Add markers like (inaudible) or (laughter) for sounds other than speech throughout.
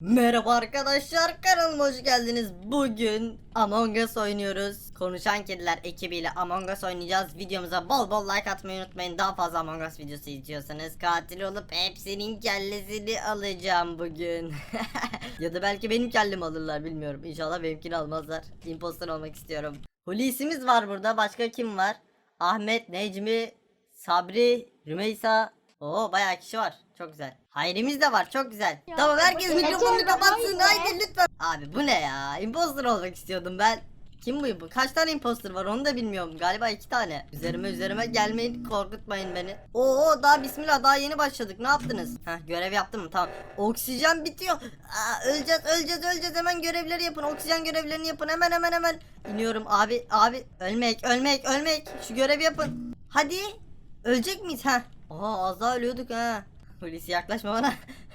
Merhaba arkadaşlar kanalıma hoş geldiniz. Bugün Among Us oynuyoruz. Konuşan Kediler ekibiyle Among Us oynayacağız. Videomuza bol bol like atmayı unutmayın. Daha fazla Among Us videosu istiyorsanız katil olup hepsinin kellesini alacağım bugün. (laughs) ya da belki benim kellemi alırlar bilmiyorum. İnşallah benimkini almazlar. Imposter olmak istiyorum. Hulusi'miz var burada. Başka kim var? Ahmet, Necmi, Sabri, Rümeysa. Oo bayağı kişi var. Çok güzel. Hayrimiz de var. Çok güzel. tamam herkes mikrofonunu kapatsın. Haydi lütfen. Abi bu ne ya? Imposter olmak istiyordum ben. Kim bu? bu? Kaç tane imposter var onu da bilmiyorum. Galiba iki tane. Üzerime üzerime gelmeyin korkutmayın beni. Oo daha bismillah daha yeni başladık. Ne yaptınız? Heh görev yaptım mı? Tamam. Oksijen bitiyor. Aa, öleceğiz öleceğiz öleceğiz. Hemen görevleri yapın. Oksijen görevlerini yapın. Hemen hemen hemen. İniyorum abi abi. Ölmek ölmek ölmek. Şu görevi yapın. Hadi. Ölecek miyiz? ha? Aa az daha ölüyorduk ha. (laughs) Hulusi yaklaşma bana.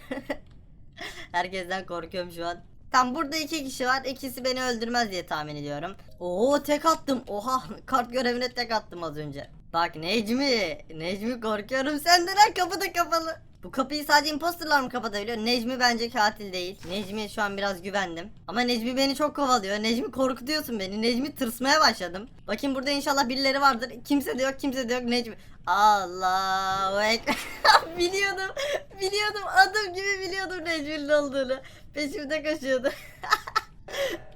(laughs) Herkesten korkuyorum şu an. Tam burada iki kişi var. İkisi beni öldürmez diye tahmin ediyorum. Oo tek attım. Oha (laughs) kart görevine tek attım az önce. Bak Necmi. Necmi korkuyorum senden ha kapı da kapalı. Bu kapıyı sadece imposterlar mı kapatabiliyor? Necmi bence katil değil. Necmi şu an biraz güvendim. Ama Necmi beni çok kovalıyor. Necmi korkutuyorsun beni. Necmi tırsmaya başladım. Bakayım burada inşallah birileri vardır. Kimse de yok kimse de yok Necmi. Allahu ekber. (laughs) biliyordum. Biliyordum. Adım gibi biliyordum Necmi'nin olduğunu. Peşimde koşuyordu. (laughs)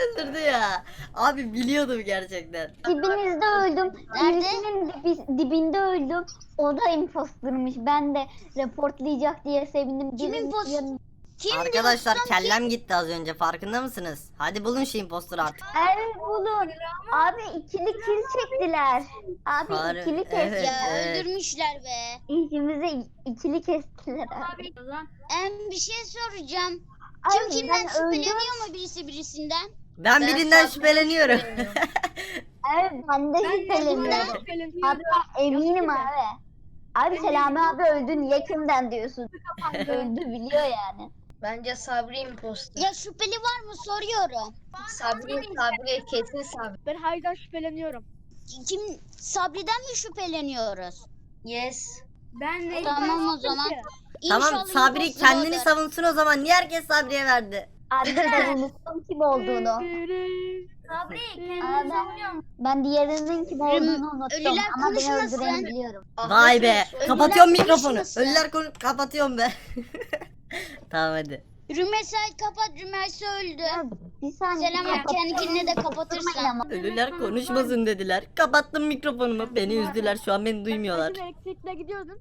Öldürdü ya. Abi biliyordum gerçekten. Dibinizde öldüm. Nerede? Birisinin dibi- dibinde öldüm. O da impostermış. Ben de reportlayacak diye sevindim. Kim Birinin Kim Arkadaşlar diyorsun kellem gitti az önce farkında mısınız? Hadi bulun şu impostoru artık. Evet bulun. Abi ikili kill çektiler. Abi Harbi, ikili evet. kestiler. Ya Evet. öldürmüşler be. İkimize ikili kestiler abi. Em bir şey soracağım. Abi Kim kimden ben şüpheleniyor mu birisi birisinden? Ben, birinden şüpheleniyorum. (laughs) Evet ben de şüpheleniyorum. Hatta eminim abi. Abi Selami abi öldü niye kimden diyorsun? öldü biliyor yani. Bence Sabri imposter. Ya şüpheli var mı soruyorum. Sabri, Sabri kesin Sabri. Ben Haydar'dan şüpheleniyorum. Kim Sabri'den mi şüpheleniyoruz? Yes. Ben de Tamam o zaman. tamam İnşallah Sabri kendini savunsun o zaman. Niye herkes Sabri'ye verdi? Abi ben (laughs) unuttum kim olduğunu. Sabri Abi ben, ben diğerinin kim olduğunu unuttum ölüler ama beni konuşmasın. öldüreni biliyorum. Vay be. Ölüler Kapatıyorum mikrofonu. konuşmasın. Ölüler konu kapatıyorum be. (laughs) tamam hadi. Rümeysa kapat Rümeysa öldü. Bir saniye. Selam kapatın. kendikini de kapatırsan. Ama Ölüler konuşmasın dediler. Kapattım mikrofonumu. Beni üzdüler. Şu an beni duymuyorlar. Ben elektrikle gidiyordum.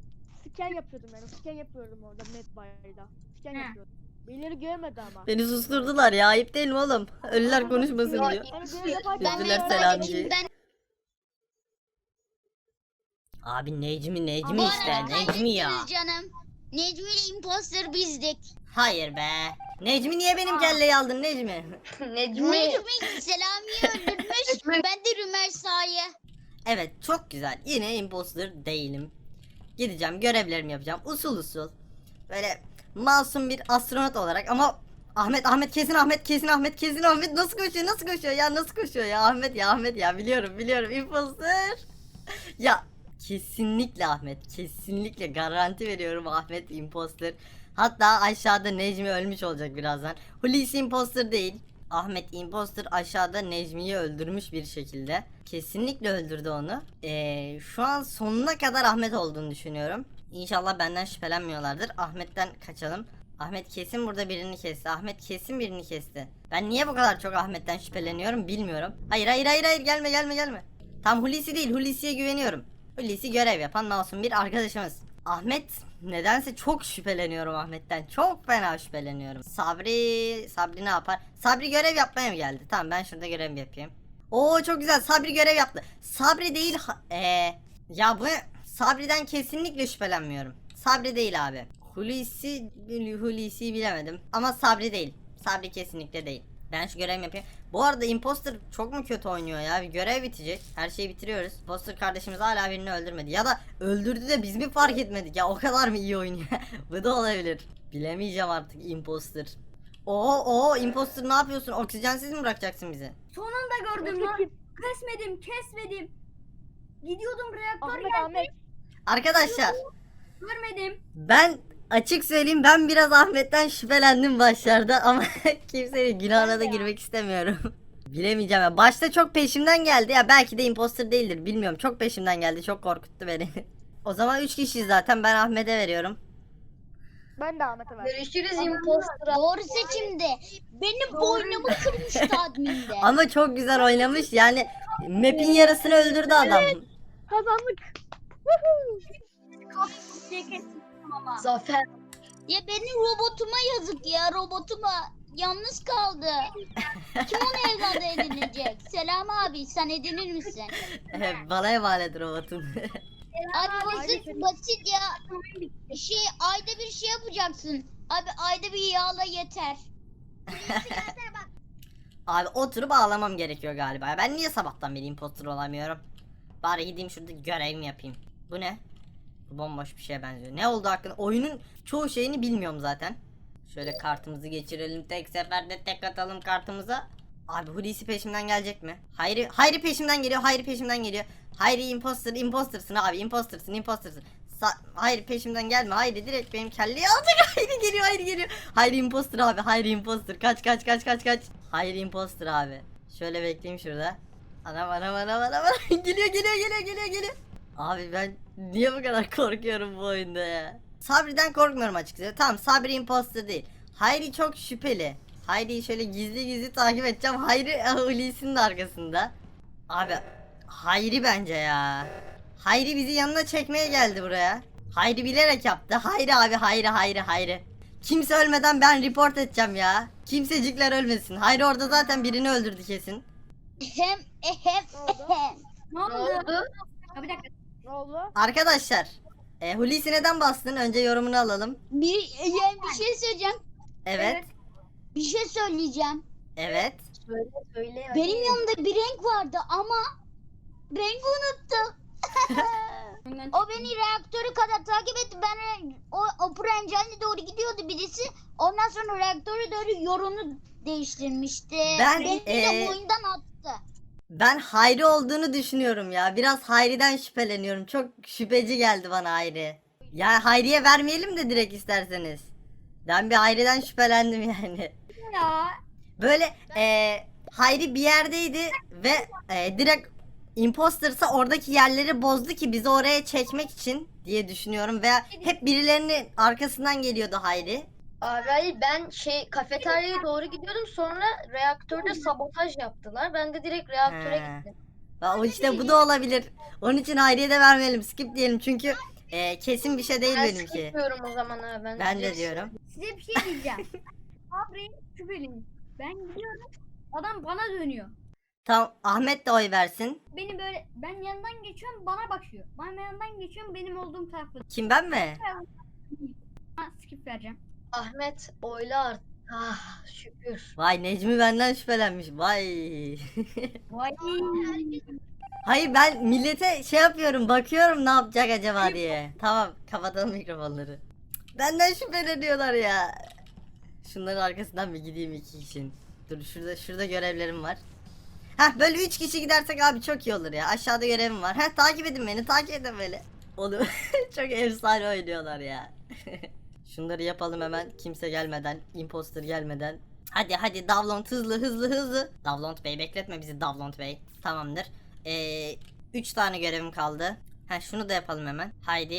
Scan yapıyordum yani. Scan yapıyordum orada Medbay'da. Scan yapıyordum. Birileri görmedi ama. Beni susturdular ya. Ayıp değil mi oğlum? Ölüler konuşmasın diyor. Yani görev yaparken Ben Üzdüler de Selamcı'yı. Abi Necmi Necmi Bu işte. arada Necmi ya. kaybettiniz canım. Necmi ile imposter bizdik. Hayır be. Necmi niye benim kelleyi aldın Necmi? (laughs) Necmi. Necmi Selami'yi öldürmüş. (laughs) ben de Rümeysa'yı. Evet çok güzel. Yine imposter değilim. Gideceğim görevlerimi yapacağım. Usul usul. Böyle masum bir astronot olarak ama Ahmet Ahmet kesin Ahmet kesin Ahmet kesin Ahmet nasıl koşuyor nasıl koşuyor ya nasıl koşuyor ya Ahmet ya Ahmet ya biliyorum biliyorum imposter. (laughs) ya kesinlikle Ahmet kesinlikle garanti veriyorum Ahmet imposter. Hatta aşağıda Necmi ölmüş olacak birazdan. Hulusi imposter değil. Ahmet imposter aşağıda Necmi'yi öldürmüş bir şekilde. Kesinlikle öldürdü onu. Ee, şu an sonuna kadar Ahmet olduğunu düşünüyorum. İnşallah benden şüphelenmiyorlardır. Ahmet'ten kaçalım. Ahmet kesin burada birini kesti. Ahmet kesin birini kesti. Ben niye bu kadar çok Ahmet'ten şüpheleniyorum bilmiyorum. Hayır hayır hayır hayır gelme gelme gelme. Tam Hulusi değil Hulusi'ye güveniyorum. Hulusi görev yapan masum bir arkadaşımız. Ahmet nedense çok şüpheleniyorum Ahmet'ten. Çok fena şüpheleniyorum. Sabri, Sabri ne yapar? Sabri görev yapmaya mı geldi? Tamam ben şurada görev yapayım. Oo çok güzel. Sabri görev yaptı. Sabri değil ha- eee ya bu Sabri'den kesinlikle şüphelenmiyorum. Sabri değil abi. Hulusi Hulusi bilemedim ama Sabri değil. Sabri kesinlikle değil. Ben şu görev yapayım. Bu arada imposter çok mu kötü oynuyor ya? Bir görev bitecek. Her şeyi bitiriyoruz. Imposter kardeşimiz hala birini öldürmedi. Ya da öldürdü de biz mi fark etmedik ya? O kadar mı iyi oynuyor? (laughs) Bu da olabilir. Bilemeyeceğim artık imposter. Oo oo imposter ne yapıyorsun? Oksijensiz mi bırakacaksın bizi? Son anda gördüm lan. Kesmedim, kesmedim. Gidiyordum reaktör Ahmet geldi. Ahmet. Arkadaşlar Görmedim. ben açık söyleyeyim ben biraz Ahmet'ten şüphelendim başlarda (laughs) ama kimsenin günahına da girmek istemiyorum. (laughs) Bilemeyeceğim ya. Başta çok peşimden geldi ya belki de imposter değildir bilmiyorum. Çok peşimden geldi çok korkuttu beni. (laughs) o zaman 3 kişiyiz zaten ben Ahmet'e veriyorum. Ben de Ahmet'e verdim. Görüşürüz imposter. Doğru seçimde. Benim boynumu kırmıştı adminde. Ama çok güzel oynamış yani map'in yarısını öldürdü adam. Kazandık. Zafer. Ya benim robotuma yazık ya robotuma. Yalnız kaldı. Kim onu evladı edinecek? (laughs) Selam abi sen edinir misin? Bana emanet robotun. Abi basit basit ya. Şey ayda bir şey yapacaksın. Abi ayda bir yağla yeter. (laughs) Abi oturup ağlamam gerekiyor galiba. Ben niye sabahtan beri imposter olamıyorum? Bari gideyim şurada görevimi yapayım. Bu ne? Bu bomboş bir şeye benziyor. Ne oldu hakkında? Oyunun çoğu şeyini bilmiyorum zaten. Şöyle kartımızı geçirelim. Tek seferde tek atalım kartımıza. Abi Hulusi peşimden gelecek mi? Hayri, Hayri peşimden geliyor. Hayri peşimden geliyor. Hayri imposter, impostersın abi. Impostersın, impostersın. Sa Hayri peşimden gelme. Hayri direkt benim kelleyi alacak. (laughs) Hayri geliyor, Hayri geliyor. Hayri imposter abi. Hayri imposter. Kaç kaç kaç kaç kaç. Hayri imposter abi. Şöyle bekleyeyim şurada. Anam anam anam anam. anam. (laughs) geliyor geliyor geliyor geliyor geliyor. Abi ben niye bu kadar (laughs) korkuyorum bu oyunda ya? Sabri'den korkmuyorum açıkçası. Tamam Sabri imposter değil. Hayri çok şüpheli. Hayri'yi şöyle gizli gizli takip edeceğim. Hayri Hulusi'nin de arkasında. Abi Hayri bence ya. Hayri bizi yanına çekmeye geldi buraya. Hayri bilerek yaptı. Hayri abi Hayri Hayri Hayri. Kimse ölmeden ben report edeceğim ya. Kimsecikler ölmesin. Hayri orada zaten birini öldürdü kesin. Hem ehem ehem. Ne oldu? Ha, bir dakika. Ne oldu? Arkadaşlar. E, Hulusi neden bastın? Önce yorumunu alalım. Bir, yani bir şey söyleyeceğim. Evet. Bir şey söyleyeceğim. Evet. Söyle söyle. hadi. Benim yanımda bir renk vardı ama rengi unuttum. (laughs) o beni reaktörü kadar takip etti. Ben o Opera Engine'e doğru gidiyordu birisi. Ondan sonra reaktöre doğru yolunu değiştirmişti. Ben, Beni de eee, oyundan attı. Ben Hayri olduğunu düşünüyorum ya. Biraz Hayri'den şüpheleniyorum. Çok şüpheci geldi bana Hayri. Ya Hayri'ye vermeyelim de direkt isterseniz. Ben bir Hayri'den şüphelendim yani. Ya. Böyle eee Hayri bir yerdeydi ve eee, direkt impostersa oradaki yerleri bozdu ki bizi oraya çekmek için diye düşünüyorum. Veya hep birilerinin arkasından geliyordu Hayri. Abi hayır ben şey kafeteryaya doğru gidiyordum sonra reaktörde sabotaj yaptılar. Ben de direkt reaktöre He. gittim. Ya o işte bu da olabilir. Onun için Hayri'ye de vermeyelim. Skip diyelim çünkü eee, kesin bir şey değil Ben benimki. skip diyorum o zaman abi. Ben, Ben de direkt- diyorum. Size bir şey diyeceğim. (laughs) Sabri şüpheliyim. Ben gidiyorum. Adam bana dönüyor. Tamam Ahmet de oy versin. Beni böyle ben yanından geçiyorum bana bakıyor. Ben yanından geçiyorum benim olduğum tarafta. Kim ben mi? Ha, skip vereceğim. Ahmet oyla artık. Ah şükür. Vay Necmi benden şüphelenmiş. Vay. Vay. Hayır ben millete şey yapıyorum bakıyorum ne yapacak acaba diye. Tamam kapatalım mikrofonları. Benden şüpheleniyorlar ya. Şunların arkasından bir gideyim iki kişinin. Dur şurada şurada görevlerim var. Heh böyle üç kişi gidersek abi çok iyi olur ya. Aşağıda görevim var. Heh takip edin beni takip edin beni. Oğlum (laughs) çok efsane oynuyorlar ya. (laughs) Şunları yapalım hemen kimse gelmeden, imposter gelmeden. Hadi hadi Davlont hızlı hızlı hızlı. Davlont Bey bekletme bizi Davlont Bey. Tamamdır. Ee, 3 tane görevim kaldı. Ha şunu da yapalım hemen. Haydi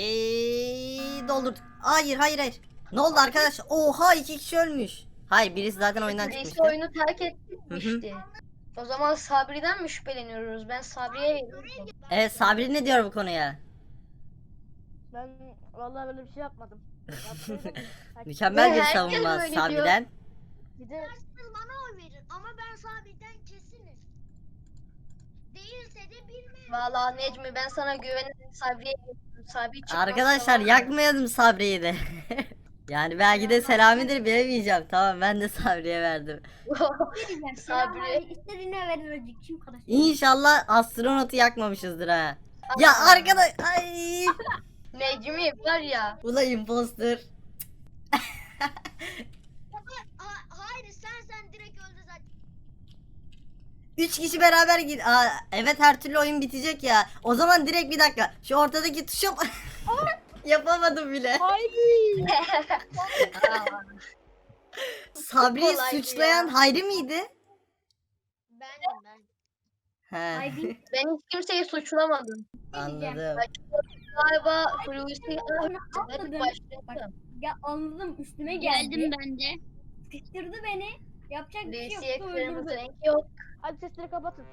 doldur. Hayır hayır hayır. Ne oldu arkadaş? Oha iki kişi ölmüş. Hayır birisi zaten oyundan Birisi çıkmıştı. oyunu terk etmişti. O zaman Sabri'den mi şüpheleniyoruz? Ben Sabri'ye veriyorum. Evet Sabri ne diyor bu konuya? Ben vallahi böyle bir şey yapmadım. Mükemmel bir Herkes savunma öyle diyor. Sabri'den. bir de bana oy verin ama ben Sabri'den kesiniz. Değilse de bilmem. Valla Necmi ben sana güvenerek Sabri'ye veriyorum. Sabri çıkmazsa Arkadaşlar yakmayalım Sabri'yi de. (laughs) yani belki de Selami'dir bilemeyeceğim. Tamam ben de Sabri'ye verdim. Ne diyeceğim? Sabri. Sabri. İstediğine verir acı. Kim karıştı? İnşallah astronotu yakmamışızdır ha. Ya arkadaş ay. (laughs) Necmi var ya. Ula imposter. Hayır sen sen direkt öldü zaten. Üç kişi beraber git. Aa, evet her türlü oyun bitecek ya. O zaman direkt bir dakika. Şu ortadaki tuşa (laughs) Yapamadım bile. Hayır. (laughs) Sabri'yi kolaydı suçlayan ya. Hayri miydi? Benim ben. He. Ben hiç kimseyi suçlamadım. Anladım. Galiba Hulusi atladım. Ya anladım üstüme geldi. Geldim ben de. Sıkıştırdı beni. Yapacak bir şey Hulusi'ye yoktu kırmızı öldürdü. renk yok. Hadi sesleri kapatın.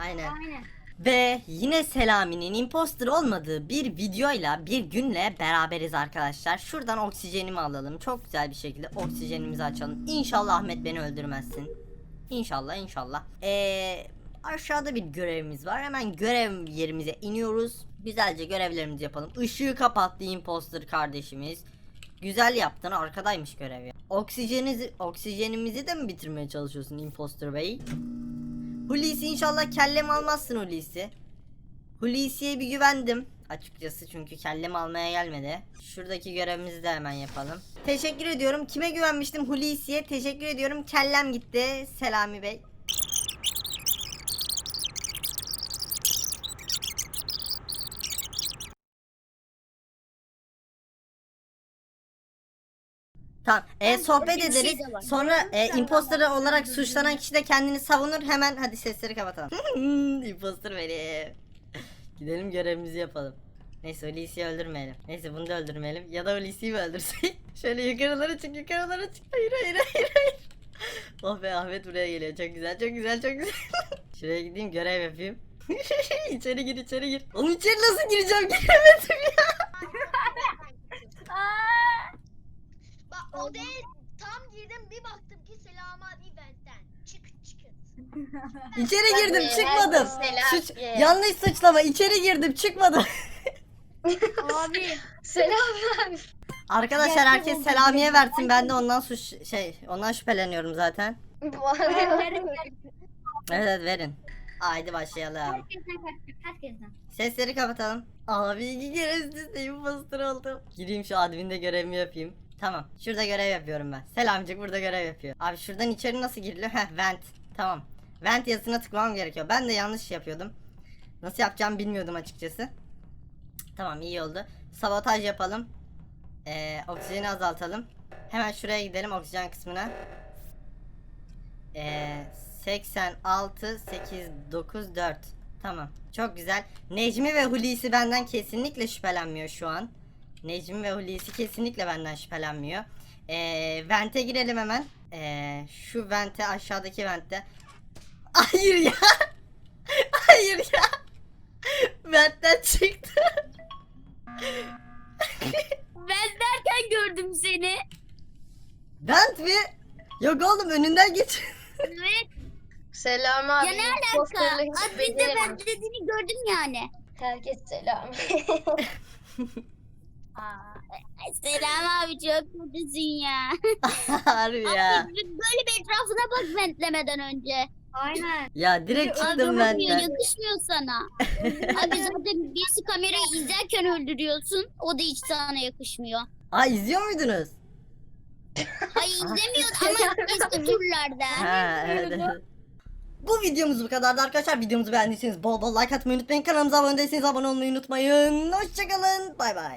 Aynen. Aynen. Ve yine Selami'nin imposter olmadığı bir videoyla bir günle beraberiz arkadaşlar. Şuradan oksijenimi alalım. Çok güzel bir şekilde oksijenimizi açalım. İnşallah Ahmet beni öldürmezsin. İnşallah inşallah. Ee, aşağıda bir görevimiz var. Hemen görev yerimize iniyoruz. Güzelce görevlerimizi yapalım. Işığı kapattı imposter kardeşimiz. Güzel yaptın arkadaymış görev ya. Oksijenizi, oksijenimizi de mi bitirmeye çalışıyorsun imposter bey? Hulusi inşallah kellem almazsın Hulusi. Hulusi'ye bir güvendim açıkçası çünkü kellem almaya gelmedi. Şuradaki görevimizi de hemen yapalım. Teşekkür ediyorum. Kime güvenmiştim? Hulusi'ye teşekkür ediyorum. Kellem gitti. Selami Bey. Tamam. E, sohbet bir şey ederiz. de var. Sonra e, imposter olarak suçlanan kişi de kendini savunur. Hemen hadi sesleri kapatalım. (laughs) imposter benim. Gidelim görevimizi yapalım. Neyse Hulusi'yi öldürmeyelim. Neyse bunu da öldürmeyelim. Ya da Hulusi'yi mi öldürsek? (laughs) Şöyle yukarılara çık yukarılara çık. Hayır hayır hayır hayır. (laughs) Oh be Ahmet buraya geliyor. Çok güzel çok güzel çok güzel. Şuraya gideyim görev yapayım. içeri gir içeri gir. Oğlum içeri nasıl gireceğim giremedim odaya tam girdim bir baktım ki Selam abi benden. Çık çıkın. (laughs) İçeri girdim çıkmadım. selam Suç, ye. yanlış suçlama içeri girdim çıkmadım. (laughs) Abi. Selam abi. Arkadaşlar Gerçek herkes oldu. Selami'ye versin. Ben de ondan suç şey ondan şüpheleniyorum zaten. Evet evet verin. Haydi başlayalım. Herkesten. Sesleri kapatalım. Abi iki kere üst üste imposter oldum. Gireyim şu adminde görevimi yapayım. Tamam. Şurada görev yapıyorum ben. Selamcık burada görev yapıyor. Abi şuradan içeri nasıl giriliyor? Heh vent. Tamam. Vent yazısına tıklamam gerekiyor. Ben de yanlış yapıyordum. Nasıl yapacağımı bilmiyordum açıkçası. Tamam iyi oldu. Sabotaj yapalım. Ee, oksijeni azaltalım. Hemen şuraya gidelim oksijen kısmına. Ee, 86 8 9 4. Tamam. Çok güzel. Necmi ve Hulusi benden kesinlikle şüphelenmiyor şu an. Necmi ve Hulusi kesinlikle benden şüphelenmiyor. Ee, vente girelim hemen. Ee, şu vente aşağıdaki vente. Hayır ya. (laughs) Hayır ya. Ventten çıktı. Ben derken gördüm seni. Vent mi? Yok oğlum önünden geç. Evet. Selam abi. Ya ne alaka? Admin'de beceremem. ben dediğini gördüm yani. Herkes selam. (laughs) (laughs) Aa, Selam abi çok kötüsün ya. (laughs) Harbi ya. Abi böyle bir etrafına bak ventlemeden önce. Aynen. Ya direkt çıktım ventten. yakışmıyor sana. (laughs) Abi zaten birisi kamerayı izlerken öldürüyorsun. O da hiç sana yakışmıyor. Aa izliyor muydunuz? Hayır izlemiyor ama (laughs) eski turlarda. Ha evet, evet. Bu videomuz bu kadardı arkadaşlar. Videomuzu beğendiyseniz bol bol like atmayı unutmayın. Kanalımıza abone değilseniz abone olmayı unutmayın. Hoşçakalın. Bay bay.